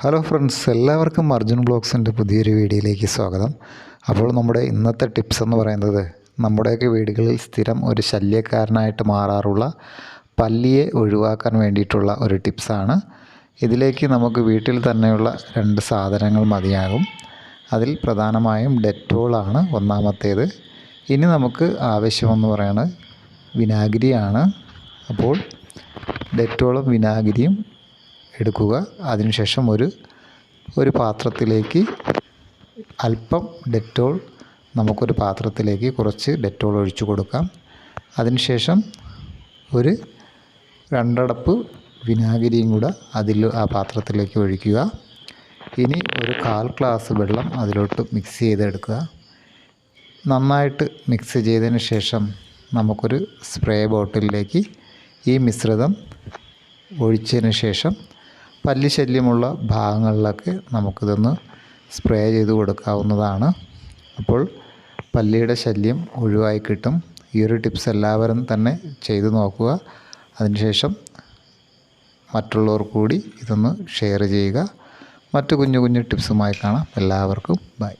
Hello friends എല്ലാവർക്കും അർജുൻ ബ്ലോഗ്സിന്റെ പുതിയൊരു വീഡിയോയിലേക്ക് സ്വാഗതം. അപ്പോൾ നമ്മുടെ ഇന്നത്തെ ടിപ്സ് എന്ന് പറയുന്നത് നമ്മുടെയൊക്കെ വീടുകളിൽ സ്ഥിരം ഒരു ശല്യക്കാരനായിട്ട് മാറാറുള്ള പല്ലിയെ ഒഴിവാക്കാൻ വേണ്ടിയിട്ടുള്ള ഒരു ടിപ്സാണ് ഇതിലേക്ക് നമുക്ക് വീട്ടിൽ തന്നെയുള്ള രണ്ട് സാധനങ്ങൾ മതിയാകും. അതിൽ പ്രധാനമായും ഡെറ്റോളാണ് ഒന്നാമത്തേത്. ഇനി നമുക്ക് ആവശ്യമെന്ന് പറയുന്നത് വിനാഗിരിയാണ്. അപ്പോൾ ഡെറ്റോളും വിനാഗിരിയും എടുക്കുക. അതിനുശേഷം ഒരു ഒരു പാത്രത്തിലേക്ക് അല്പം ഡെറ്റോൾ നമുക്കൊരു പാത്രത്തിലേക്ക് കുറച്ച് ഡെറ്റോൾ ഒഴിച്ചു കൊടുക്കാം. അതിനുശേഷം ഒരു രണ്ടടപ്പ് വിനാഗിരിയും കൂടെ അതിൽ ആ പാത്രത്തിലേക്ക് ഒഴിക്കുക. ഇനി ഒരു കാൽ ഗ്ലാസ് വെള്ളം അതിലോട്ട് മിക്സ് ചെയ്തെടുക്കുക. നന്നായിട്ട് മിക്സ് ചെയ്തതിന് ശേഷം നമുക്കൊരു സ്പ്രേ ബോട്ടിലിലേക്ക് ഈ മിശ്രിതം ഒഴിച്ചതിന് ശേഷം പല്ലി ശല്യമുള്ള ഭാഗങ്ങളിലൊക്കെ നമുക്കിതൊന്ന് സ്പ്രേ ചെയ്ത് കൊടുക്കാവുന്നതാണ്. അപ്പോൾ പല്ലിയുടെ ശല്യം ഒഴിവായി കിട്ടും. ഈ ഒരു ടിപ്സ് എല്ലാവരും തന്നെ ചെയ്തു നോക്കുക. അതിനുശേഷം മറ്റുള്ളവർ കൂടി ഇതൊന്ന് ഷെയർ ചെയ്യുക. മറ്റു കുഞ്ഞു കുഞ്ഞു ടിപ്സുമായി കാണാം. എല്ലാവർക്കും ബൈ.